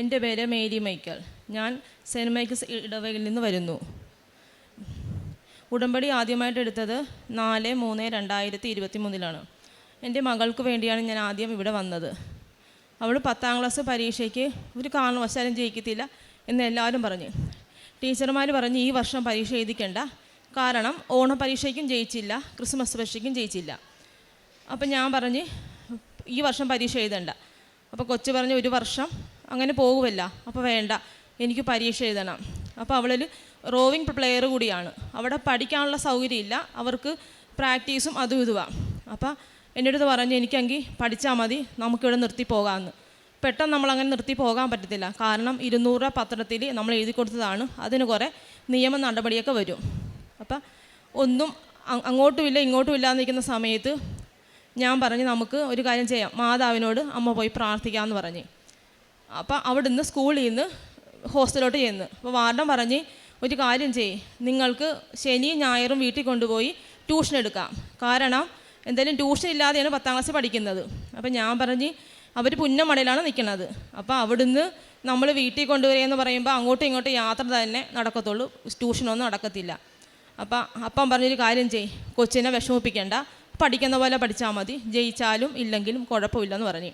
എന്റെ പേര് Mary Michael. ഞാൻ സെന്റ് മൈക്കിൾസ് ഇടവകയിൽ നിന്ന് വരുന്നു. ഉടമ്പടി ആദ്യമായിട്ട് എടുത്തത് നാല് മൂന്ന് രണ്ടായിരത്തി ഇരുപത്തി മൂന്നിലാണ് എന്റെ മകൾക്ക് വേണ്ടിയാണ് ഞാൻ ആദ്യം ഇവിടെ വന്നത്. അവൾ പത്താം ക്ലാസ് പരീക്ഷയ്ക്ക് ഒരു കാരണവശാലും ജയിക്കത്തില്ല എന്ന് എല്ലാവരും പറഞ്ഞു. ടീച്ചർമാർ പറഞ്ഞ് ഈ വർഷം പരീക്ഷ എഴുതിക്കേണ്ട. കാരണം ഓണ പരീക്ഷയ്ക്കും ജയിച്ചില്ല ക്രിസ്മസ് പരീക്ഷയ്ക്കും ജയിച്ചില്ല. അപ്പം ഞാൻ പറഞ്ഞ് ഈ വർഷം പരീക്ഷ എഴുതണ്ട. അപ്പോൾ കൊച്ചു പറഞ്ഞ് ഒരു വർഷം അങ്ങനെ പോകുമല്ല അപ്പോൾ വേണ്ട എനിക്ക് പരീക്ഷ എഴുതണം. അപ്പോൾ അവളിൽ റോവിങ് പ്ലെയർ കൂടിയാണ്. അവിടെ പഠിക്കാനുള്ള സൗകര്യമില്ല. അവർക്ക് പ്രാക്ടീസും അതും ഇതുമാണ് അപ്പോൾ എന്റെ അടുത്ത് പറഞ്ഞ് എനിക്കെങ്കിൽ പഠിച്ചാൽ മതി. നമുക്കിവിടെ നിർത്തി പോകാമെന്ന്. പെട്ടെന്ന് നമ്മളങ്ങനെ നിർത്തി പോകാൻ പറ്റത്തില്ല. കാരണം ഇരുന്നൂറ് പത്രത്തിൽ നമ്മൾ എഴുതി കൊടുത്തതാണ്. അതിന് കുറേ നിയമ നടപടിയൊക്കെ വരും. അപ്പം ഒന്നും അങ്ങോട്ടുമില്ല ഇങ്ങോട്ടും നിൽക്കുന്ന സമയത്ത് ഞാൻ പറഞ്ഞ് നമുക്ക് ഒരു കാര്യം ചെയ്യാം. മാതാവിനോട് അമ്മ പോയി പ്രാർത്ഥിക്കാമെന്ന് പറഞ്ഞ്. അപ്പം അവിടുന്ന് സ്കൂളിൽ നിന്ന് ഹോസ്റ്റലോട്ട് ചെന്ന്. അപ്പോൾ വാർഡൻ പറഞ്ഞ് ഒരു കാര്യം ചെയ്യ്. നിങ്ങൾക്ക് ശനിയും ഞായറും വീട്ടിൽ കൊണ്ടുപോയി ട്യൂഷൻ എടുക്കാം. കാരണം എന്തായാലും ട്യൂഷൻ ഇല്ലാതെയാണ് പത്താം ക്ലാസ് പഠിക്കുന്നത്. അപ്പം ഞാൻ പറഞ്ഞ് അവർ പുന്നമടയിലാണ് നിൽക്കുന്നത്. അപ്പോൾ അവിടുന്ന് നമ്മൾ വീട്ടിൽ കൊണ്ടുവരികയെന്ന് പറയുമ്പോൾ അങ്ങോട്ടും ഇങ്ങോട്ടും യാത്ര തന്നെ നടക്കത്തുള്ളൂ. ട്യൂഷനൊന്നും നടക്കത്തില്ല. അപ്പം അപ്പം പറഞ്ഞൊരു കാര്യം ചെയ് കൊച്ചിനെ വിഷമിപ്പിക്കേണ്ട. പഠിക്കുന്ന പോലെ പഠിച്ചാൽ മതി. ജയിച്ചാലും ഇല്ലെങ്കിലും കുഴപ്പമില്ലെന്ന് പറഞ്ഞു.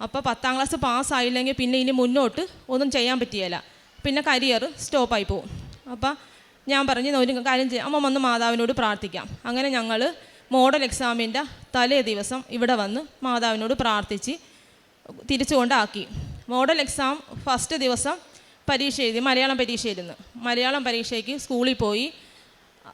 അപ്പോൾ പത്താം ക്ലാസ് പാസ്സായില്ലെങ്കിൽ പിന്നെ ഇനി മുന്നോട്ട് ഒന്നും ചെയ്യാൻ പറ്റിയല്ല പിന്നെ കരിയർ സ്റ്റോപ്പായി പോകും അപ്പം ഞാൻ പറഞ്ഞ് "എന്നാ ഒരു കാര്യം ചെയ്യാം. അമ്മ വന്ന് മാതാവിനോട് പ്രാർത്ഥിക്കാം. അങ്ങനെ ഞങ്ങൾ മോഡൽ എക്സാമിന്റെ തലേ ദിവസം ഇവിടെ വന്ന് മാതാവിനോട് പ്രാർത്ഥിച്ച് തിരിച്ചു കൊണ്ടാക്കി മോഡൽ എക്സാം ഫസ്റ്റ് ദിവസം പരീക്ഷ എഴുതി മലയാളം പരീക്ഷ എഴുതുന്നു. മലയാളം പരീക്ഷയ്ക്ക് സ്കൂളിൽ പോയി.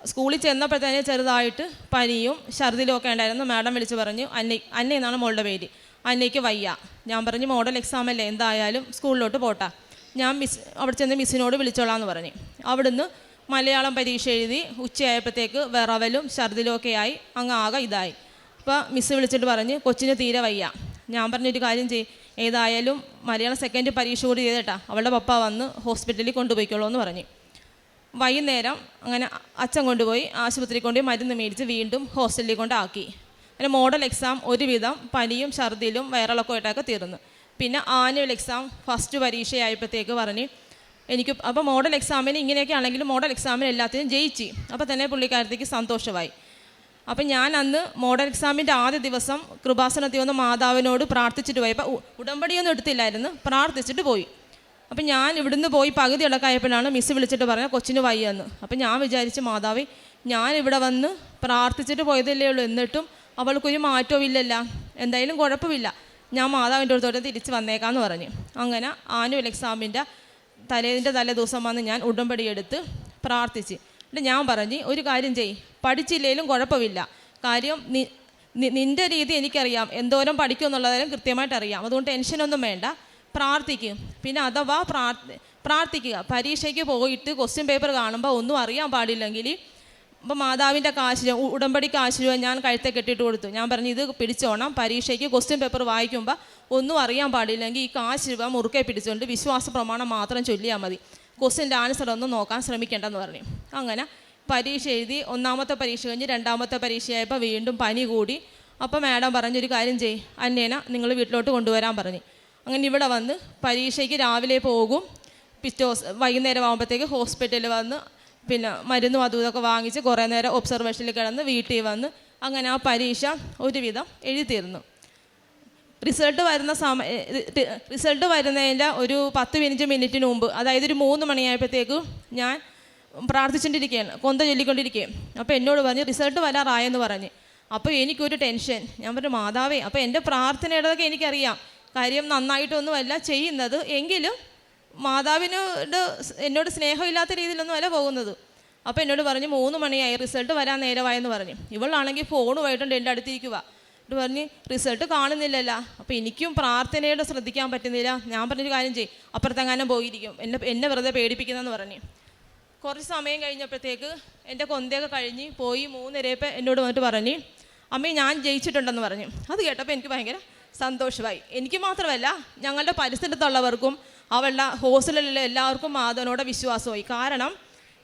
സ്കൂളിൽ ചെന്നപ്പോഴത്തേനെ ചെറുതായിട്ട് പനിയും ഛർദിലും ഒക്കെ ഉണ്ടായിരുന്നു. മാഡം വിളിച്ച് പറഞ്ഞു അന്നെ അന്ന എന്നാണ് മോളുടെ പേര്. അന്നയ്ക്ക് വയ്യ. ഞാൻ പറഞ്ഞു മോഡൽ എക്സാം അല്ലേ എന്തായാലും സ്കൂളിലോട്ട് പോട്ടാ. ഞാൻ മിസ് അവിടെ ചെന്ന് മിസ്സിനോട് വിളിച്ചോളാം എന്ന് പറഞ്ഞു. അവിടുന്ന് മലയാളം പരീക്ഷ എഴുതി ഉച്ചയായപ്പോഴത്തേക്ക് വിറവലും ഛർദിലും ഒക്കെ ആയി അങ്ങ് ആകെ ഇതായി. അപ്പോൾ മിസ്സ് വിളിച്ചിട്ട് പറഞ്ഞ് കൊച്ചിന് തീരെ വയ്യ. ഞാൻ പറഞ്ഞൊരു കാര്യം ചെയ്യും. ഏതായാലും മലയാളം സെക്കൻഡ് പരീക്ഷ കൂടി ചെയ്തേട്ടാ. അവളുടെ പപ്പ വന്ന് ഹോസ്പിറ്റലിൽ കൊണ്ടുപോയിക്കോളൂ എന്ന് പറഞ്ഞു. വൈകുന്നേരം അങ്ങനെ അച്ഛൻ കൊണ്ടുപോയി ആശുപത്രി കൊണ്ടുപോയി മരുന്ന് മേടിച്ച് വീണ്ടും ഹോസ്റ്റലിൽ കൊണ്ടാക്കി. അങ്ങനെ മോഡൽ എക്സാം ഒരുവിധം പനിയും ഛർദിലും വയറിളക്കം ആയിട്ടൊക്കെ തീർന്നു. പിന്നെ ആനുവൽ എക്സാം ഫസ്റ്റ് പരീക്ഷയായപ്പോഴത്തേക്ക് പറഞ്ഞ് എനിക്ക് അപ്പോൾ മോഡൽ എക്സാമിന് ഇങ്ങനെയൊക്കെ ആണെങ്കിലും മോഡൽ എക്സാമിന് എല്ലാത്തിനും ജയിച്ചു. അപ്പോൾ തന്നെ പുള്ളിക്കാരത്തേക്ക് സന്തോഷമായി. അപ്പം ഞാൻ അന്ന് മോഡൽ എക്സാമിന്റെ ആദ്യ ദിവസം കൃപാസനത്തിൽ വന്ന് മാതാവിനോട് പ്രാർത്ഥിച്ചിട്ട് പോയി അപ്പോൾ ഉടമ്പടിയൊന്നും എടുത്തില്ലായിരുന്നു പ്രാർത്ഥിച്ചിട്ട് പോയി. അപ്പം ഞാൻ ഇവിടുന്ന് പോയി പകുതി ഇളക്കായപ്പോഴാണ് മിസ് വിളിച്ചിട്ട് പറഞ്ഞത് കൊച്ചിന് വയ്യെന്ന്. അപ്പം ഞാൻ വിചാരിച്ച് മാതാവി ഞാൻ ഇവിടെ വന്ന് പ്രാർത്ഥിച്ചിട്ട് പോയതല്ലേ ഉള്ളൂ എന്നിട്ടും അവൾക്കൊരു മാറ്റവും ഇല്ലല്ല. എന്തായാലും കുഴപ്പമില്ല. ഞാൻ മാതാവിന്റെ അടുത്തോട്ട് തിരിച്ച് വന്നേക്കാന്ന് പറഞ്ഞു. അങ്ങനെ ആനുവൽ എക്സാമിന്റെ തലേതിന്റെ തലേ ദിവസം വന്ന് ഞാൻ ഉടമ്പടി എടുത്ത് പ്രാർത്ഥിച്ച്. എന്നിട്ട് ഞാൻ പറഞ്ഞ് ഒരു കാര്യം ചെയ് പഠിച്ചില്ലെങ്കിലും കുഴപ്പമില്ല. കാര്യം നിന്റെ രീതി എനിക്കറിയാം. എന്തോരം പഠിക്കും എന്നുള്ളതെല്ലാം കൃത്യമായിട്ട് അറിയാം. അതുകൊണ്ട് ടെൻഷനൊന്നും വേണ്ട. പ്രാർത്ഥിക്കും. പിന്നെ അഥവാ പ്രാർത്ഥി പ്രാർത്ഥിക്കുക. പരീക്ഷയ്ക്ക് പോയിട്ട് ക്വസ്റ്റ്യൻ പേപ്പർ കാണുമ്പോൾ ഒന്നും അറിയാൻ പാടില്ലെങ്കിൽ ഇപ്പം മാതാവിന്റെ കാശ് ഉടമ്പടിക്ക് രൂപ ഞാൻ കഴുത്തെ കെട്ടിയിട്ട് കൊടുത്തു. ഞാൻ പറഞ്ഞു ഇത് പിടിച്ചോണം. പരീക്ഷയ്ക്ക് ക്വസ്റ്റ്യൻ പേപ്പർ വായിക്കുമ്പോൾ ഒന്നും അറിയാൻ പാടില്ലെങ്കിൽ ഈ കാശ് രൂപ മുറുക്കെ പിടിച്ചുകൊണ്ട് വിശ്വാസ പ്രമാണം മാത്രം ചൊല്ലിയാൽ മതി. ക്വസ്റ്റ്യന്റെ ആൻസർ ഒന്നും നോക്കാൻ ശ്രമിക്കേണ്ടെന്ന് പറഞ്ഞു. അങ്ങനെ പരീക്ഷ എഴുതി ഒന്നാമത്തെ പരീക്ഷ കഴിഞ്ഞ് രണ്ടാമത്തെ പരീക്ഷയായപ്പോൾ വീണ്ടും പനി കൂടി. അപ്പോൾ മാഡം പറഞ്ഞൊരു കാര്യം ചെയ്യ്. അന്നേന നിങ്ങൾ വീട്ടിലോട്ട് കൊണ്ടുവരാൻ പറഞ്ഞു. അങ്ങനെ ഇവിടെ വന്ന് പരീക്ഷയ്ക്ക് രാവിലെ പോകും. പിറ്റേ വൈകുന്നേരം ആകുമ്പോഴത്തേക്ക് ഹോസ്പിറ്റലിൽ വന്ന് പിന്നെ മരുന്നും അതും ഇതൊക്കെ വാങ്ങിച്ച് കുറേ നേരം ഒബ്സർവേഷനിൽ കിടന്ന് വീട്ടിൽ വന്ന് അങ്ങനെ ആ പരീക്ഷ ഒരുവിധം എഴുതിയിരുന്നു റിസൾട്ട് വരുന്ന സമയ റിസൾട്ട് വരുന്നതിന്റെ ഒരു പത്ത് മിനിറ്റ് മിനിറ്റിന് മുമ്പ് അതായത് ഒരു മൂന്ന് മണിയായപ്പോഴത്തേക്ക് ഞാൻ പ്രാർത്ഥിച്ചുകൊണ്ടിരിക്കുകയാണ് കൊന്ത ചൊല്ലിക്കൊണ്ടിരിക്കുകയും അപ്പോൾ എന്നോട് പറഞ്ഞ് റിസൾട്ട് വരാറായെന്ന് പറഞ്ഞ്. അപ്പോൾ എനിക്കൊരു ടെൻഷൻ. ഞാൻ പറഞ്ഞു മാതാവേ അപ്പോൾ എന്റെ പ്രാർത്ഥനയുടെതൊക്കെ എനിക്കറിയാം. കാര്യം നന്നായിട്ടൊന്നുമല്ല ചെയ്യുന്നത്. എങ്കിലും മാതാവിനോട് എന്നോട് സ്നേഹമില്ലാത്ത രീതിയിലൊന്നും അല്ല പോകുന്നത്. അപ്പോൾ എന്നോട് പറഞ്ഞു മൂന്ന് മണിയായി റിസൾട്ട് വരാൻ നേരമായെന്ന് പറഞ്ഞു. ഇവളാണെങ്കിൽ ഫോണുമായിട്ടുണ്ട് എന്റെ അടുത്തിരിക്കുക എന്നിട്ട് പറഞ്ഞ് റിസൾട്ട് കാണുന്നില്ലല്ല. അപ്പോൾ എനിക്കും പ്രാർത്ഥനയോട് ശ്രദ്ധിക്കാൻ പറ്റുന്നില്ല. ഞാൻ പറഞ്ഞൊരു കാര്യം ചെയ്യും. അപ്പുറത്തെങ്ങാനും പോയിരിക്കും. എന്നെ എന്നെ വെറുതെ പേടിപ്പിക്കുന്നതെന്ന് പറഞ്ഞു. കുറച്ച് സമയം കഴിഞ്ഞപ്പോഴത്തേക്ക് എന്റെ കൊന്തയൊക്കെ കഴിഞ്ഞ് പോയി മൂന്നരയപ്പം എന്നോട് വന്നിട്ട് പറഞ്ഞു അമ്മേ ഞാൻ ജയിച്ചിട്ടുണ്ടെന്ന് പറഞ്ഞു. അത് കേട്ടപ്പോൾ എനിക്ക് ഭയങ്കര സന്തോഷമായി. എനിക്ക് മാത്രമല്ല ഞങ്ങളുടെ പരിസരത്തുള്ളവർക്കും അവളുടെ ഹോസ്റ്റലിലുള്ള എല്ലാവർക്കും മാധവനോട് വിശ്വാസമായി. കാരണം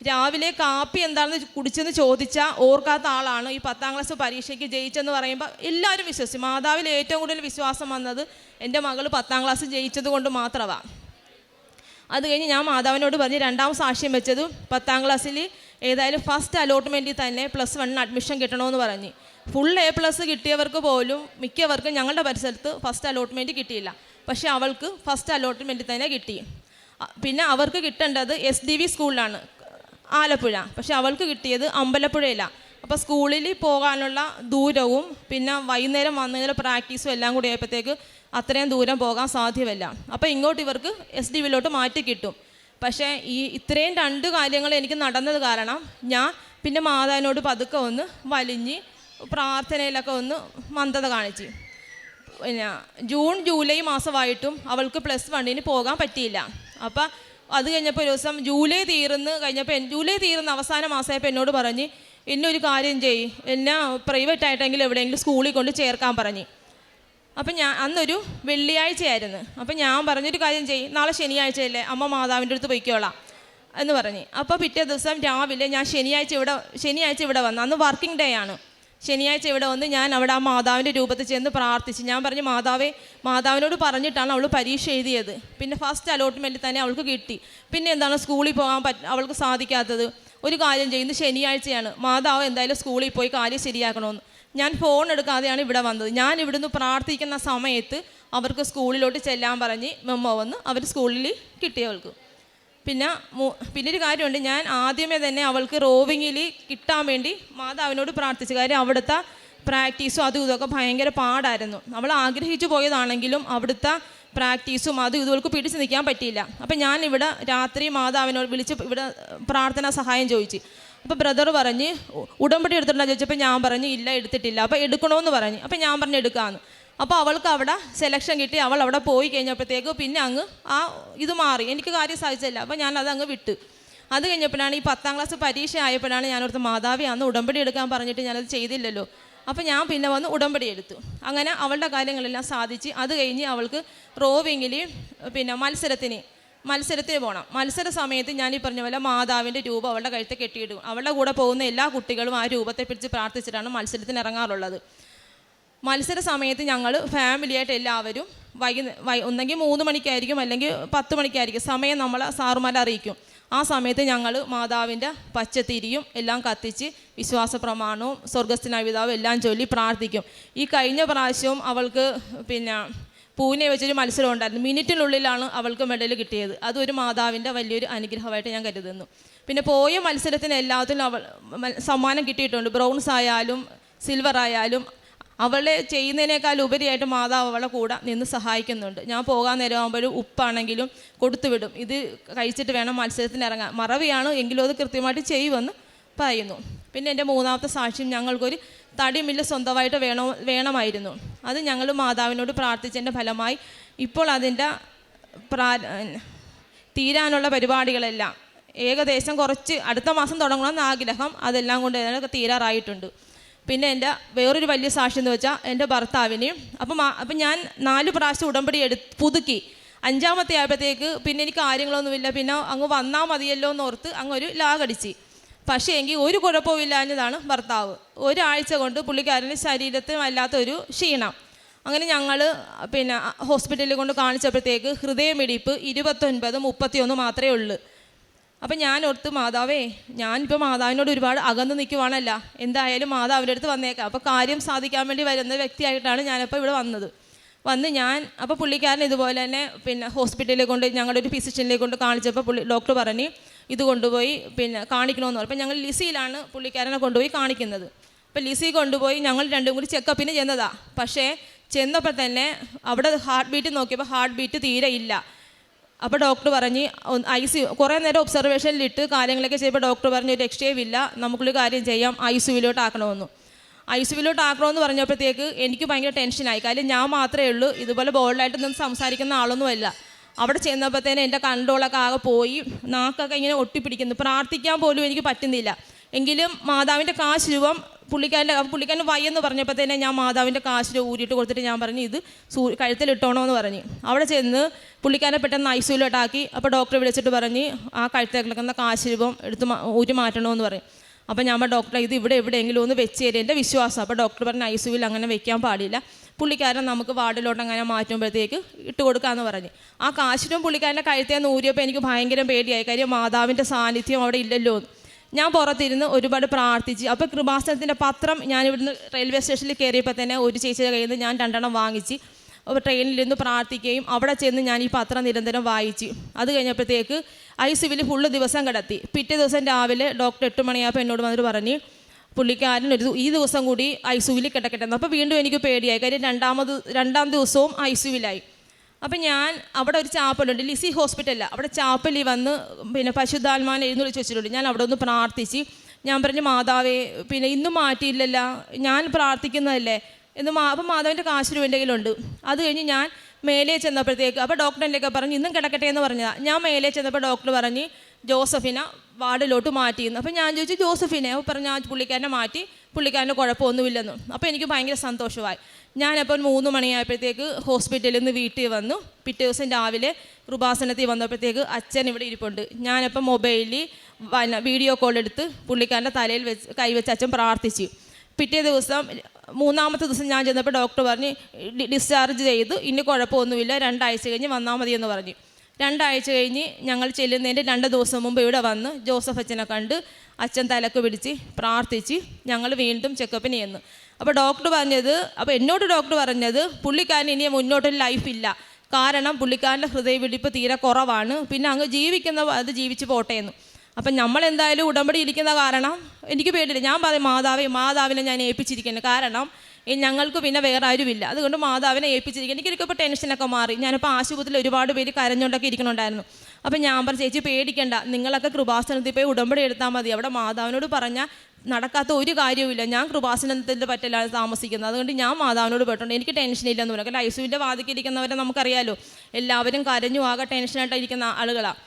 രാവിലെ കാപ്പി എന്താണെന്ന് കുടിച്ചെന്ന് ചോദിച്ചാൽ ഓർക്കാത്ത ആളാണ്. ഈ പത്താം ക്ലാസ് പരീക്ഷയ്ക്ക് ജയിച്ചെന്ന് പറയുമ്പോൾ എല്ലാവരും വിശ്വസിച്ചു. മാതാവിൽ ഏറ്റവും കൂടുതൽ വിശ്വാസം വന്നത് എന്റെ മകൾ പത്താം ക്ലാസ് ജയിച്ചത് കൊണ്ട് മാത്രമാണ് അത് കഴിഞ്ഞ് ഞാൻ മാതാവിനോട് പറഞ്ഞ് രണ്ടാം സാക്ഷ്യം വെച്ചത് പത്താം ക്ലാസ്സിൽ ഏതായാലും ഫസ്റ്റ് അലോട്ട്മെന്റിൽ തന്നെ പ്ലസ് വൺ അഡ്മിഷൻ കിട്ടണമെന്ന് പറഞ്ഞ്. ഫുൾ എ പ്ലസ് കിട്ടിയവർക്ക് പോലും മിക്കവർക്കും ഞങ്ങളുടെ പരിസരത്ത് ഫസ്റ്റ് അലോട്ട്മെന്റ് കിട്ടിയില്ല. പക്ഷേ അവൾക്ക് ഫസ്റ്റ് അലോട്ട്മെന്റിൽ തന്നെ കിട്ടി. പിന്നെ അവർക്ക് കിട്ടേണ്ടത് എസ് ഡി വി സ്കൂളിലാണ് ആലപ്പുഴ. പക്ഷെ അവൾക്ക് കിട്ടിയത് അമ്പലപ്പുഴയിലാണ് അപ്പോൾ സ്കൂളിൽ പോകാനുള്ള ദൂരവും പിന്നെ വൈകുന്നേരം വന്നതിൽ പ്രാക്ടീസും എല്ലാം കൂടി ആയപ്പോഴത്തേക്ക് അത്രയും ദൂരം പോകാൻ സാധ്യമല്ല. അപ്പോൾ ഇങ്ങോട്ട് ഇവർക്ക് എസ് ഡി വിയിലോട്ട് മാറ്റി കിട്ടും. പക്ഷേ ഈ ഇത്രയും രണ്ട് കാര്യങ്ങൾ എനിക്ക് നടന്നത് കാരണം ഞാൻ പിന്നെ മാതാവിനോട് പതുക്കെ ഒന്ന് വലിഞ്ഞ് പ്രാർത്ഥനയിലൊക്കെ ഒന്ന് മന്ദത കാണിച്ച്. പിന്നെ ജൂൺ ജൂലൈ മാസമായിട്ടും അവൾക്ക് പ്ലസ് വണ്ണിന് പോകാൻ പറ്റിയില്ല. അപ്പം അത് കഴിഞ്ഞപ്പോൾ ഒരു ദിവസം ജൂലൈ തീർന്ന് കഴിഞ്ഞപ്പോൾ ജൂലൈ തീർന്ന് അവസാന മാസമായപ്പോൾ എന്നോട് പറഞ്ഞ് എന്നെ ഒരു കാര്യം ചെയ്യ്. എന്നെ പ്രൈവറ്റ് ആയിട്ടെങ്കിലും എവിടെയെങ്കിലും സ്കൂളിൽ കൊണ്ട് ചേർക്കാൻ പറഞ്ഞ്. അപ്പം ഞാൻ അന്നൊരു വെള്ളിയാഴ്ചയായിരുന്നു. അപ്പം ഞാൻ പറഞ്ഞൊരു കാര്യം ചെയ്യ്. നാളെ ശനിയാഴ്ചയല്ലേ അമ്മ മാതാവിന്റെ അടുത്ത് പൊയ്ക്കോളാം എന്ന് പറഞ്ഞ്. അപ്പോൾ പിറ്റേ ദിവസം രാവിലെ ഞാൻ ശനിയാഴ്ച ഇവിടെ ശനിയാഴ്ച ഇവിടെ വന്നു. അന്ന് വർക്കിംഗ് ഡേ ആണ്. ശനിയാഴ്ച ഇവിടെ വന്ന് ഞാൻ അവിടെ ആ മാതാവിന്റെ രൂപത്തിൽ ചെന്ന് പ്രാർത്ഥിച്ച് ഞാൻ പറഞ്ഞു മാതാവേ മാതാവിനോട് പറഞ്ഞിട്ടാണ് അവൾ പരീക്ഷ എഴുതിയത്. പിന്നെ ഫസ്റ്റ് അലോട്ട്മെന്റിൽ തന്നെ അവൾക്ക് കിട്ടി. പിന്നെ എന്താണ് സ്കൂളിൽ പോകാൻ പറ്റ അവൾക്ക് സാധിക്കാത്തത്? ഒരു കാര്യം ചെയ്യുന്നത് ശനിയാഴ്ചയാണ്. മാതാവ് എന്തായാലും സ്കൂളിൽ പോയി കാര്യം ശരിയാക്കണമെന്ന്. ഞാൻ ഫോൺ എടുക്കാതെയാണ് ഇവിടെ വന്നത്. ഞാൻ ഇവിടുന്ന് പ്രാർത്ഥിക്കുന്ന സമയത്ത് അവർക്ക് സ്കൂളിലോട്ട് ചെല്ലാൻ പറഞ്ഞ് മെമ്മോ വന്ന് അവർ സ്കൂളിൽ കിട്ടിയവൾക്ക് പിന്നെ പിന്നെ ഒരു കാര്യമുണ്ട്. ഞാൻ ആദ്യമേ തന്നെ അവൾക്ക് റോവിങ്ങിൽ കിട്ടാൻ വേണ്ടി മാതാവിനോട് പ്രാർത്ഥിച്ചു. കാര്യം അവിടുത്തെ പ്രാക്ടീസും അതും ഇതൊക്കെ ഭയങ്കര പാടായിരുന്നു. അവൾ ആഗ്രഹിച്ചു പോയതാണെങ്കിലും അവിടുത്തെ പ്രാക്ടീസും അതും ഇതുവൾക്ക് പിടിച്ചു നിൽക്കാൻ പറ്റിയില്ല. അപ്പം ഞാൻ ഇവിടെ രാത്രി മാതാവിനോട് വിളിച്ച് ഇവിടെ പ്രാർത്ഥനാ സഹായം ചോദിച്ചു. അപ്പോൾ ബ്രദർ പറഞ്ഞ് ഉടമ്പടി എടുത്തിട്ടുണ്ടെന്ന് ചോദിച്ചപ്പോൾ ഞാൻ പറഞ്ഞു ഇല്ല എടുത്തിട്ടില്ല. അപ്പോൾ എടുക്കണമെന്ന് പറഞ്ഞു. അപ്പോൾ ഞാൻ പറഞ്ഞു എടുക്കാമെന്ന് അപ്പോൾ അവൾക്ക് അവിടെ സെലക്ഷൻ കിട്ടി. അവൾ അവിടെ പോയി കഴിഞ്ഞപ്പോഴത്തേക്ക് പിന്നെ അങ്ങ് ആ ഇത് മാറി. എനിക്ക് കാര്യം സാധിച്ചില്ല. അപ്പോൾ ഞാൻ അത് അങ്ങ് വിട്ടു. അത് കഴിഞ്ഞപ്പോഴാണ് ഈ പത്താം ക്ലാസ് പരീക്ഷ ആയപ്പോഴാണ് ഞാനോർത്ത് മാതാവി അന്ന് ഉടമ്പടി എടുക്കാൻ പറഞ്ഞിട്ട് ഞാനത് ചെയ്തില്ലല്ലോ. അപ്പോൾ ഞാൻ പിന്നെ വന്ന് ഉടമ്പടി എടുത്തു. അങ്ങനെ അവളുടെ കാര്യങ്ങളെല്ലാം സാധിച്ച് അത് കഴിഞ്ഞ് അവൾക്ക് റോവിങ്ങിൽ പിന്നെ മത്സരത്തിന് മത്സരത്തിന് പോകണം മത്സര സമയത്ത് ഞാൻ ഈ പറഞ്ഞ പോലെ മാതാവിന്റെ രൂപം അവളുടെ കഴുത്ത് കെട്ടിയിടും. അവളുടെ കൂടെ പോകുന്ന എല്ലാ കുട്ടികളും ആ രൂപത്തെ പിടിച്ച് പ്രാർത്ഥിച്ചിട്ടാണ് മത്സരത്തിന് ഇറങ്ങാറുള്ളത്. മത്സര സമയത്ത് ഞങ്ങൾ ഫാമിലിയായിട്ട് എല്ലാവരും വൈകുന്നേ ഒന്നെങ്കിൽ മൂന്ന് മണിക്കായിരിക്കും അല്ലെങ്കിൽ പത്ത് മണിക്കായിരിക്കും. സമയം നമ്മൾ സാറുമാരെ അറിയിക്കും. ആ സമയത്ത് ഞങ്ങൾ മാതാവിന്റെ പച്ചത്തിരിയും എല്ലാം കത്തിച്ച് വിശ്വാസ പ്രമാണവും സ്വർഗസ്ഥനായ പിതാവും എല്ലാം ചൊല്ലി പ്രാർത്ഥിക്കും. ഈ കഴിഞ്ഞ പ്രാവശ്യവും അവൾക്ക് പിന്നെ പൂനെ വെച്ചൊരു മത്സരം ഉണ്ടായിരുന്നു. മിനിറ്റിനുള്ളിലാണ് അവൾക്ക് മെഡൽ കിട്ടിയത്. അതൊരു മാതാവിന്റെ വലിയൊരു അനുഗ്രഹമായിട്ട് ഞാൻ കരുതുന്നു. പിന്നെ പോയ മത്സരത്തിന് എല്ലാത്തിനും അവൾ സമ്മാനം കിട്ടിയിട്ടുണ്ട്. ബ്രൗൺസ് ആയാലും സിൽവർ ആയാലും അവളെ ചെയ്യുന്നതിനേക്കാൾ ഉപരിയായിട്ട് മാതാവ് അവളെ കൂടെ നിന്ന് സഹായിക്കുന്നുണ്ട്. ഞാൻ പോകാൻ നേരം ആകുമ്പോഴും ഉപ്പാണെങ്കിലും കൊടുത്തുവിടും ഇത് കഴിച്ചിട്ട് വേണം മത്സരത്തിന് ഇറങ്ങാൻ. മറവിയാണ് എങ്കിലും അത് കൃത്യമായിട്ട് ചെയ്യുമെന്ന് പറയുന്നു. പിന്നെ എന്റെ മൂന്നാമത്തെ സാക്ഷ്യം ഞങ്ങൾക്കൊരു തടിമില്ല സ്വന്തമായിട്ട് വേണോ വേണമായിരുന്നു. അത് ഞങ്ങൾ മാതാവിനോട് പ്രാർത്ഥിച്ചതിന്റെ ഫലമായി ഇപ്പോൾ അതിന്റെ പ്രാ തീരാനുള്ള പരിപാടികളെല്ലാം ഏകദേശം കുറച്ച് അടുത്ത മാസം തുടങ്ങണമെന്ന് ആഗ്രഹം അതെല്ലാം കൊണ്ട് തീരാറായിട്ടുണ്ട്. പിന്നെ എന്റെ വേറൊരു വലിയ സാക്ഷി എന്ന് വെച്ചാൽ എന്റെ ഭർത്താവിന്. അപ്പം അപ്പം ഞാൻ നാല് പ്രാവശ്യം ഉടമ്പടി എടു പുതുക്കി. അഞ്ചാമത്തെ ആയപ്പോഴത്തേക്ക് പിന്നെ എനിക്ക് കാര്യങ്ങളൊന്നുമില്ല. പിന്നെ അങ്ങ് വന്നാൽ മതിയല്ലോ എന്ന് ഓർത്ത് അങ്ങ് ഒരു ലാഗടിച്ച്. പക്ഷേ എങ്കിൽ ഒരു കുഴപ്പമില്ലാഞ്ഞതാണ് ഭർത്താവ്. ഒരാഴ്ച കൊണ്ട് പുള്ളിക്കാരന് ശരീരത്തിൽ വല്ലാത്തൊരു ക്ഷീണം. അങ്ങനെ ഞങ്ങൾ പിന്നെ ഹോസ്പിറ്റലിൽ കൊണ്ട് കാണിച്ചപ്പോഴത്തേക്ക് ഹൃദയമിടിപ്പ് ഇരുപത്തൊൻപത് മുപ്പത്തിയൊന്ന് മാത്രമേ ഉള്ളൂ. അപ്പം ഞാൻ ഓർത്ത് മാതാവേ ഞാനിപ്പോൾ മാതാവിനോട് ഒരുപാട് അകന്ന് നിൽക്കുവാണല്ല എന്തായാലും മാതാവിന്റെ അടുത്ത് വന്നേക്കാം. അപ്പോൾ കാര്യം സാധിക്കാൻ വേണ്ടി വരുന്ന വ്യക്തിയായിട്ടാണ് ഞാനിപ്പോൾ ഇവിടെ വന്നത്. വന്ന് ഞാൻ അപ്പോൾ പുള്ളിക്കാരൻ ഇതുപോലെ തന്നെ പിന്നെ ഹോസ്പിറ്റലിൽ കൊണ്ട് ഞങ്ങളുടെ ഒരു ഫിസിഷ്യനിലേക്ക് കൊണ്ട് കാണിച്ചപ്പോൾ പുള്ളി ഡോക്ടർ പറഞ്ഞ് ഇത് കൊണ്ടുപോയി പിന്നെ കാണിക്കണമെന്ന് പറഞ്ഞു അപ്പം ഞങ്ങൾ ലിസിയിലാണ് പുള്ളിക്കാരനെ കൊണ്ടുപോയി കാണിക്കുന്നത്. അപ്പോൾ ലിസി കൊണ്ടുപോയി ഞങ്ങൾ രണ്ടും കൂടി ചെക്കപ്പിന് ചെന്നതാണ് പക്ഷേ ചെന്നപ്പോൾ തന്നെ അവിടെ ഹാർട്ട് ബീറ്റ് നോക്കിയപ്പോൾ ഹാർട്ട് ബീറ്റ് തീരെ ഇല്ല. അപ്പോൾ ഡോക്ടർ പറഞ്ഞ് ഐ സി കുറേ നേരം ഒബ്സർവേഷനിലിട്ട് കാര്യങ്ങളൊക്കെ ചെയ്യുമ്പോൾ ഡോക്ടർ പറഞ്ഞു ഒരു രക്ഷയുമില്ല നമുക്കൊരു കാര്യം ചെയ്യാം ഐ സിയുവിലോട്ട് ആക്കണമെന്ന്. ഐ സിയുവിലോട്ട് ആക്കണമെന്ന് പറഞ്ഞപ്പോഴത്തേക്ക് എനിക്ക് ഭയങ്കര ടെൻഷനായി. കാര്യം ഞാൻ മാത്രമേ ഉള്ളൂ ഇതുപോലെ ബോൾഡായിട്ട് നിന്ന് സംസാരിക്കുന്ന ആളൊന്നുമല്ല അവിടെ ചെന്നപ്പോഴത്തേനും എന്റെ കണ്ടോളൊക്കെ ആകെ പോയി നാക്കൊക്കെ ഇങ്ങനെ ഒട്ടിപ്പിടിക്കുന്നു. പ്രാർത്ഥിക്കാൻ പോലും എനിക്ക് പറ്റുന്നില്ല. എങ്കിലും മാതാവിന്റെ കാശ് രൂപം പുള്ളിക്കാരന്റെ പുള്ളിക്കാരൻ വയ്യെന്ന് പറഞ്ഞപ്പോൾ തന്നെ ഞാൻ മാതാവിന്റെ കാശ് രൂപ ഊരിയിട്ട് കൊടുത്തിട്ട് ഞാൻ പറഞ്ഞു ഇത് സൂ കഴുത്തിലിട്ടോണമെന്ന് പറഞ്ഞു. അവിടെ ചെന്ന് പുള്ളിക്കാരനെ പെട്ടെന്ന് ഐസിയിലോട്ടാക്കി അപ്പോൾ ഡോക്ടറെ വിളിച്ചിട്ട് പറഞ്ഞ് ആ കഴുത്തിൽ കിടക്കുന്ന കാശ് രൂപം എടുത്ത് ഊരി മാറ്റണമെന്ന് പറയും. അപ്പോൾ ഞാൻ ഡോക്ടറെ ഇത് ഇവിടെ എവിടെയെങ്കിലും ഒന്ന് വെച്ച് തരും എന്റെ വിശ്വാസം. അപ്പോൾ ഡോക്ടർ പറഞ്ഞ ഐസിയുവിൽ അങ്ങനെ വെക്കാൻ പാടില്ല. പുള്ളിക്കാരൻ നമുക്ക് വാർഡിലോട്ട് അങ്ങനെ മാറ്റുമ്പോഴത്തേക്ക് ഇട്ട് കൊടുക്കാമെന്ന് പറഞ്ഞു. ആ കാശിനും പുള്ളിക്കാരന്റെ കഴുത്തേന്ന് ഊരിയപ്പോൾ എനിക്ക് ഭയങ്കര പേടിയായി. കാര്യം മാതാവിന്റെ സാന്നിധ്യം അവിടെ ഇല്ലല്ലോ എന്ന്. ഞാൻ പുറത്തിരുന്ന് ഒരുപാട് പ്രാർത്ഥിച്ച്. അപ്പോൾ കൃപാസനത്തിന്റെ പത്രം ഞാൻ ഇവിടുന്ന് റെയിൽവേ സ്റ്റേഷനിൽ കയറിയപ്പോൾ തന്നെ ഒരു ചേച്ചിയുടെ കയ്യിൽ നിന്ന് ഞാൻ രണ്ടെണ്ണം വാങ്ങിച്ച് അപ്പോൾ ട്രെയിനിലിരുന്ന് പ്രാർത്ഥിക്കുകയും അവിടെ ചെന്ന് ഞാൻ ഈ പത്രം നിരന്തരം വായിച്ചു. അത് കഴിഞ്ഞപ്പോഴത്തേക്ക് ഐ സിവിൽ ഫുള്ള് ദിവസം കിടത്തി. പിറ്റേ ദിവസം രാവിലെ ഡോക്ടർ എട്ട് മണിയായപ്പോൾ എന്നോട് വന്നിട്ട് പറഞ്ഞ് പുള്ളിക്കാരൻ ഒരു ഈ ദിവസം കൂടി ഐ സുവിൽ കിടക്കട്ടെ അപ്പോൾ വീണ്ടും എനിക്ക് പേടിയായി. കാര്യം രണ്ടാമത് രണ്ടാം ദിവസവും ഐ സിവിലായി. അപ്പം ഞാൻ അവിടെ ഒരു ചാപ്പലുണ്ട്. ലിസി ഹോസ്പിറ്റലില്ല അവിടെ ചാപ്പലിൽ വന്ന് പിന്നെ പശുദാൽമാൻ എഴുന്നള്ളിച്ച് വെച്ചിട്ടുണ്ട്. ഞാൻ അവിടെ ഒന്ന് പ്രാർത്ഥിച്ച് ഞാൻ പറഞ്ഞു മാതാവേ പിന്നെ ഇന്നും മാറ്റിയില്ലല്ല. ഞാൻ പ്രാർത്ഥിക്കുന്നതല്ലേ? എന്ന് മാ അപ്പം മാതാവിന്റെ കാശ് എന്റെ കയ്യിലുണ്ട്. അത് കഴിഞ്ഞ് ഞാൻ മേലെ ചെന്നപ്പോഴത്തേക്ക് അപ്പോൾ ഡോക്ടറിന്റെയൊക്കെ പറഞ്ഞ് ഇന്നും കിടക്കട്ടെ എന്ന് പറഞ്ഞതാണ് ഞാൻ മേലെ ചെന്നപ്പോൾ ഡോക്ടർ പറഞ്ഞ് ജോസഫിനെ വാർഡിലോട്ട് മാറ്റിയിരുന്നു അപ്പം ഞാൻ ചോദിച്ചു ജോസഫിനെ? അപ്പോൾ ആ പുള്ളിക്കാരനെ മാറ്റി പുള്ളിക്കാരന്റെ കുഴപ്പമൊന്നുമില്ലെന്ന്. അപ്പോൾ എനിക്ക് ഭയങ്കര സന്തോഷമായി. ഞാനപ്പോൾ മൂന്ന് മണിയായപ്പോഴത്തേക്ക് ഹോസ്പിറ്റലിൽ നിന്ന് വീട്ടിൽ വന്നു. പിറ്റേ ദിവസം രാവിലെ കൃപാസനത്തിൽ വന്നപ്പോഴത്തേക്ക് അച്ഛൻ ഇവിടെ ഇരിപ്പുണ്ട്. ഞാനപ്പോൾ മൊബൈലിൽ വീഡിയോ കോൾ എടുത്ത് പുള്ളിക്കാരന്റെ തലയിൽ വെച്ച് കൈവച്ച് അച്ഛൻ പ്രാർത്ഥിച്ചു. പിറ്റേ ദിവസം മൂന്നാമത്തെ ദിവസം ഞാൻ ചെന്നപ്പോൾ ഡോക്ടർ പറഞ്ഞ് ഡിസ്ചാർജ് ചെയ്ത്. ഇനി കുഴപ്പമൊന്നുമില്ല. രണ്ടാഴ്ച കഴിഞ്ഞ് വന്നാൽ മതി എന്ന് പറഞ്ഞു. രണ്ടാഴ്ച കഴിഞ്ഞ് ഞങ്ങൾ ചെല്ലുന്നതിന്റെ രണ്ട് ദിവസം മുമ്പ് ഇവിടെ വന്ന് ജോസഫ് അച്ഛനെ കണ്ട് അച്ഛൻ തലക്ക് പിടിച്ച് പ്രാർത്ഥിച്ച് ഞങ്ങൾ വീണ്ടും ചെക്കപ്പിന് ചെന്നു. അപ്പോൾ ഡോക്ടർ പറഞ്ഞത് അപ്പോൾ എന്നോട് ഡോക്ടർ പറഞ്ഞത് പുള്ളിക്കാരന് ഇനി മുന്നോട്ടൊരു ലൈഫില്ല കാരണം പുള്ളിക്കാരന്റെ ഹൃദയവിടിപ്പ് തീരെ കുറവാണ്. പിന്നെ അങ്ങ് ജീവിക്കുന്ന അത് ജീവിച്ച് പോട്ടെ എന്ന് അപ്പം നമ്മൾ എന്തായാലും ഉടമ്പടി ഇരിക്കുന്ന കാരണം എനിക്ക് പേടിയില്ല. ഞാൻ പറയും മാതാവേ മാതാവിനെ ഞാൻ ഏൽപ്പിച്ചിരിക്കുന്നു. കാരണം ഞങ്ങൾക്ക് പിന്നെ വേറെ ആരുമില്ല. അതുകൊണ്ട് മാതാവിനെ ഏൽപ്പിച്ചിരിക്കുന്നു. എനിക്ക് ഇപ്പോൾ ടെൻഷനൊക്കെ മാറി. ഞാനിപ്പോൾ ആശുപത്രിയിൽ ഒരുപാട് പേര് കരഞ്ഞുകൊണ്ടൊക്കെ ഇരിക്കണുണ്ടായിരുന്നു. അപ്പം ഞാൻ പറഞ്ഞു ചേച്ചി പേടിക്കണ്ട. നിങ്ങളൊക്കെ കൃപാസനത്തിൽ പോയി ഉടമ്പടി എടുത്താൽ മതി. അവിടെ മാതാവിനോട് പറഞ്ഞാൽ നടക്കാത്ത ഒരു കാര്യവുമില്ല. ഞാൻ കൃപാസനത്തിന്റെ പറ്റിലാണ് താമസിക്കുന്നത്. അതുകൊണ്ട് ഞാൻ മാതാവിനോട് പോയിട്ടുണ്ട് എനിക്ക് ടെൻഷനില്ലെന്ന് പറഞ്ഞു. കാരണം ഐസുവിന്റെ വാതിക്കിരിക്കുന്നവരെ നമുക്കറിയാലോ എല്ലാവരും കരഞ്ഞു ആകെ ടെൻഷനായിട്ട് ഇരിക്കുന്ന ആളുകളാണ്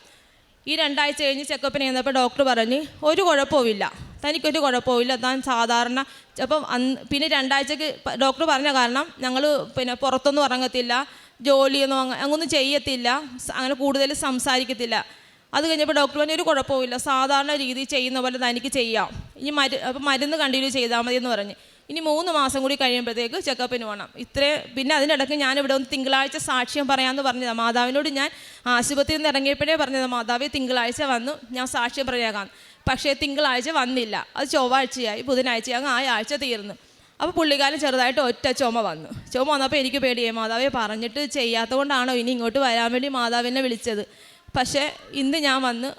ഈ രണ്ടാഴ്ച കഴിഞ്ഞ് ചെക്കപ്പിന് ചെന്നപ്പോൾ ഡോക്ടർ പറഞ്ഞ് ഒരു കുഴപ്പവുമില്ല. തനിക്കൊരു കുഴപ്പമില്ല താൻ സാധാരണ അപ്പം അന്ന് പിന്നെ രണ്ടാഴ്ചക്ക് ഡോക്ടർ പറഞ്ഞ കാരണം ഞങ്ങൾ പിന്നെ പുറത്തൊന്നും ഇറങ്ങത്തില്ല. ജോലിയൊന്നും അങ്ങനെ അങ്ങൊന്നും ചെയ്യത്തില്ല. അങ്ങനെ കൂടുതൽ സംസാരിക്കത്തില്ല. അത് കഴിഞ്ഞപ്പോൾ ഡോക്ടർ പറഞ്ഞു ഒരു കുഴപ്പമില്ല സാധാരണ രീതിയിൽ ചെയ്യുന്ന പോലെ തനിക്ക് ചെയ്യാം. ഇനി മരു അപ്പം മരുന്ന് കണ്ടിന്യൂ ചെയ്താൽ മതി എന്ന് പറഞ്ഞ്. ഇനി മൂന്ന് മാസം കൂടി കഴിയുമ്പോഴത്തേക്ക് ചെക്കപ്പിന് പോകണം ഇത്രേ പിന്നെ അതിനിടയ്ക്ക് ഞാൻ ഇവിടെ ഒന്ന് തിങ്കളാഴ്ച സാക്ഷ്യം പറയാമെന്ന് പറഞ്ഞതാണ് മാതാവിനോട് ഞാൻ ആശുപത്രിയിൽ നിന്ന് ഇറങ്ങിയപ്പോഴേ പറഞ്ഞത് മാതാവ് തിങ്കളാഴ്ച വന്നു. ഞാൻ സാക്ഷ്യം പറയാകാം. പക്ഷേ തിങ്കളാഴ്ച വന്നില്ല. അത് ചൊവ്വാഴ്ചയായി ബുധനാഴ്ചയാകും ആ ആഴ്ച തീർന്നു. അപ്പോൾ പുള്ളിക്കാരൻ ചെറുതായിട്ട് ഒറ്റ ചുമ വന്നു. ചുമ വന്നപ്പോൾ എനിക്ക് പേടിയായി. മാതാവെ പറഞ്ഞിട്ട് ചെയ്യാത്തത് കൊണ്ടാണോ ഇനി ഇങ്ങോട്ട് വരാൻ വേണ്ടി മാതാവിനെ വിളിച്ചത്? പക്ഷേ ഇന്ന് ഞാൻ വന്ന്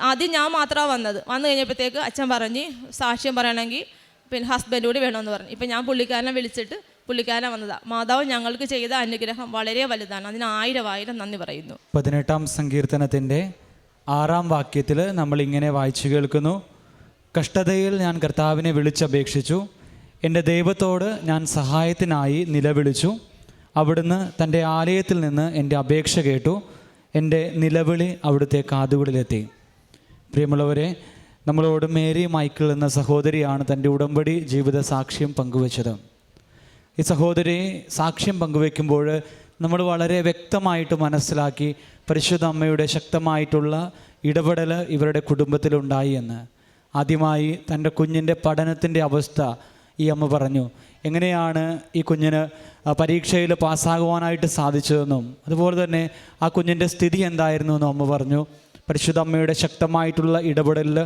ആദ്യം ഞാൻ മാത്രമാണ് വന്നത്. വന്നു കഴിഞ്ഞപ്പോഴത്തേക്ക് അച്ഛൻ പറഞ്ഞ് സാക്ഷ്യം പറയണമെങ്കിൽ പിന്നെ ഹസ്ബൻഡ് കൂടി വേണമെന്ന് പറഞ്ഞു. ഇപ്പം ഞാൻ പുള്ളിക്കാരനെ വിളിച്ചിട്ട് പുള്ളിക്കാരനെ വന്നതാണ് മാതാവ് ഞങ്ങൾക്ക് ചെയ്ത അനുഗ്രഹം വളരെ വലുതാണ്. അതിന് ആയിരം ആയിരം നന്ദി പറയുന്നു. പതിനെട്ടാം സങ്കീർത്തനത്തിന്റെ ആറാം വാക്യത്തിൽ നമ്മൾ ഇങ്ങനെ വായിച്ചു കേൾക്കുന്നു. കഷ്ടതയിൽ ഞാൻ കർത്താവിനെ വിളിച്ചപേക്ഷിച്ചു. എന്റെ ദൈവത്തോട് ഞാൻ സഹായത്തിനായി നിലവിളിച്ചു. അവിടുന്ന് തന്റെ ആലയത്തിൽ നിന്ന് എന്റെ അപേക്ഷ കേട്ടു. എന്റെ നിലവിളി അവിടുത്തെ കാതുകളിലെത്തി. പ്രിയമുള്ളവരെ നമ്മളോട് മേരി മൈക്കിൾ എന്ന സഹോദരിയാണ് തന്റെ ഉടമ്പടി ജീവിത സാക്ഷ്യം പങ്കുവച്ചത്. ഈ സഹോദരി സാക്ഷ്യം പങ്കുവെക്കുമ്പോൾ നമ്മൾ വളരെ വ്യക്തമായിട്ട് മനസ്സിലാക്കി പരിശുദ്ധ അമ്മയുടെ ശക്തമായിട്ടുള്ള ഇടപെടൽ ഇവരുടെ കുടുംബത്തിലുണ്ടായി എന്ന്. ആദ്യമായി തന്റെ കുഞ്ഞിന്റെ പഠനത്തിന്റെ അവസ്ഥ ഈ അമ്മ പറഞ്ഞു എങ്ങനെയാണ് ഈ കുഞ്ഞിന് പരീക്ഷയിൽ പാസ്സാകുവാനായിട്ട് സാധിച്ചതെന്നും അതുപോലെ തന്നെ ആ കുഞ്ഞിന്റെ സ്ഥിതി എന്തായിരുന്നു എന്നും അമ്മ പറഞ്ഞു. പരിശുദ്ധ അമ്മയുടെ ശക്തമായിട്ടുള്ള ഇടപെടലിൽ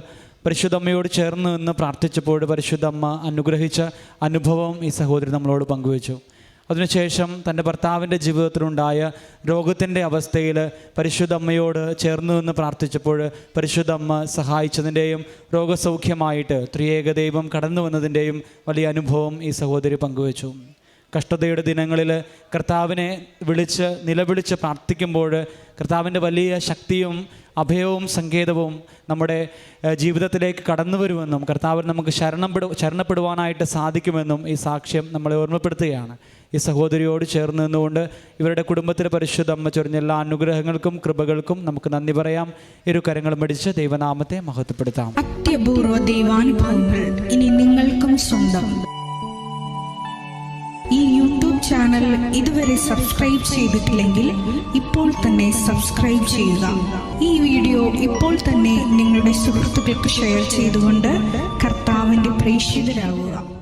പരിശുദ്ധ അമ്മയോട് ചേർന്ന് നിന്ന് പ്രാർത്ഥിച്ചപ്പോൾ പരിശുദ്ധ അമ്മ അനുഗ്രഹിച്ച അനുഭവം ഈ സഹോദരി നമ്മളോട് പങ്കുവച്ചു. അതിനുശേഷം തന്റെ ഭർത്താവിന്റെ ജീവിതത്തിലുണ്ടായ രോഗത്തിന്റെ അവസ്ഥയിൽ പരിശുദ്ധ അമ്മയോട് ചേർന്നു നിന്ന് പ്രാർത്ഥിച്ചപ്പോൾ പരിശുദ്ധ അമ്മ സഹായിച്ചതിന്റെയും രോഗസൗഖ്യമായിട്ട് ത്രിയേക ദൈവം കടന്നു വന്നതിന്റെയും വലിയ അനുഭവം ഈ സഹോദരി പങ്കുവച്ചു. കഷ്ടതയുടെ ദിനങ്ങളിൽ കർത്താവിനെ വിളിച്ച് നിലവിളിച്ച് പ്രാർത്ഥിക്കുമ്പോൾ കർത്താവിന്റെ വലിയ ശക്തിയും അഭയവും സങ്കേതവും നമ്മുടെ ജീവിതത്തിലേക്ക് കടന്നു വരുമെന്നും കർത്താവിന് നമുക്ക് ശരണപ്പെടു ശരണപ്പെടുവാനായിട്ട് സാധിക്കുമെന്നും ഈ സാക്ഷ്യം നമ്മളെ ഓർമ്മപ്പെടുത്തുകയാണ്. ഈ സഹോദരിയോട് ചേർന്ന് നിന്നുകൊണ്ട് ഇവരുടെ കുടുംബത്തിലെ പരിശുദ്ധ അമ്മ ചൊരിഞ്ഞ എല്ലാ അനുഗ്രഹങ്ങൾക്കും കൃപകൾക്കും നമുക്ക് നന്ദി പറയാം. ഇരു കരങ്ങൾ മടിച്ച് ദൈവനാമത്തെ മഹത്വപ്പെടുത്താം. അത്യപൂർവ ദൈവാനുഭവങ്ങൾ ഇനി നിങ്ങൾക്കും സ്വന്തം. ഈ യൂട്യൂബ് ചാനൽ ഇതുവരെ സബ്സ്ക്രൈബ് ചെയ്തിട്ടില്ലെങ്കിൽ ഇപ്പോൾ തന്നെ സബ്സ്ക്രൈബ് ചെയ്യുക. ഈ വീഡിയോ ഇപ്പോൾ തന്നെ നിങ്ങളുടെ സുഹൃത്തുക്കൾക്ക് ഷെയർ ചെയ്തുകൊണ്ട് കർത്താവിന്റെ പ്രേക്ഷിതരാകുക